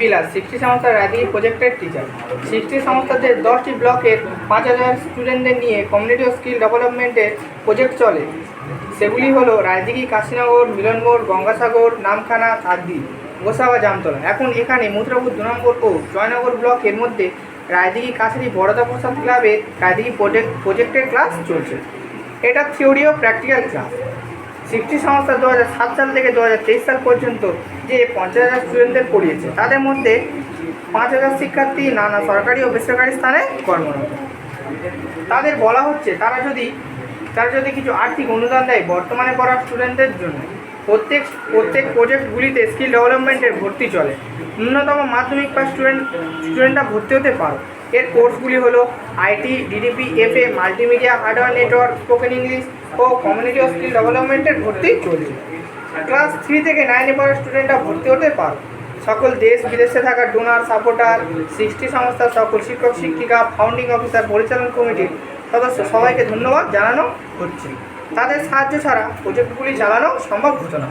বিলাস sixty সংস্থার রাজীব প্রজেক্টের teacher sixty সংস্থাতে দশটি ব্লকের পাঁচ হাজার স্টুডেন্টদের নিয়ে কমিউনিটি স্কিল ডেভেলপমেন্টের প্রজেক্ট চলে। সেগুলি হলো রায়দিঘি, কাশীনগর মিলনগড় গঙ্গাসাগর, নামখানা কাকদি গোসাবা জামতলা। এখন এখানে মুদ্রাপুর দু নম্বর ও জয়নগর ব্লকের মধ্যে রায়দিঘি কাছারি বড়দা প্রসাদ ক্লাবে রায়দিঘি প্রজেক্ট প্রজেক্টের ক্লাস চলছে। এটা থিওরি ও প্র্যাকটিক্যাল ক্লাস সিক্সটি সংস্থা দু হাজার সাত সাল থেকে দু হাজার তেইশ সাল পর্যন্ত যে পঞ্চাশ হাজার স্টুডেন্টদের পড়িয়েছে, তাদের মধ্যে পাঁচ হাজার শিক্ষার্থী নানা সরকারি ও বেসরকারি স্থানে কর্মরত। তাদের বলা হচ্ছে, তারা যদি তারা যদি কিছু আর্থিক অনুদান দেয় বর্তমানে পড়া স্টুডেন্টদের জন্য, প্রত্যেক প্রত্যেক প্রজেক্টগুলিতে স্কিল ডেভেলপমেন্টের ভর্তি চলে। ন্যূনতম মাধ্যমিক পাস স্টুডেন্ট স্টুডেন্টরা ভর্তি হতে পারো। এর কোর্সগুলি হলো IT DDP FA multimedia hardware network spoken English O community ও স্কিল ডেভেলপমেন্টের ভর্তি চলছে। ক্লাস থ্রি থেকে নাইনে পড়া স্টুডেন্টরা ভর্তি হতে পারো সকল দেশ বিদেশে থাকা ডোনার সাপোর্টার সৃষ্টি সংস্থার সকল শিক্ষক, শিক্ষিকা ফাউন্ডিং অফিসার পরিচালন কমিটির সদস্য সবাইকে ধন্যবাদ জানানো হচ্ছে। তাদের সাহায্য ছাড়া প্রজেক্টগুলি চালানো সম্ভব হতো না।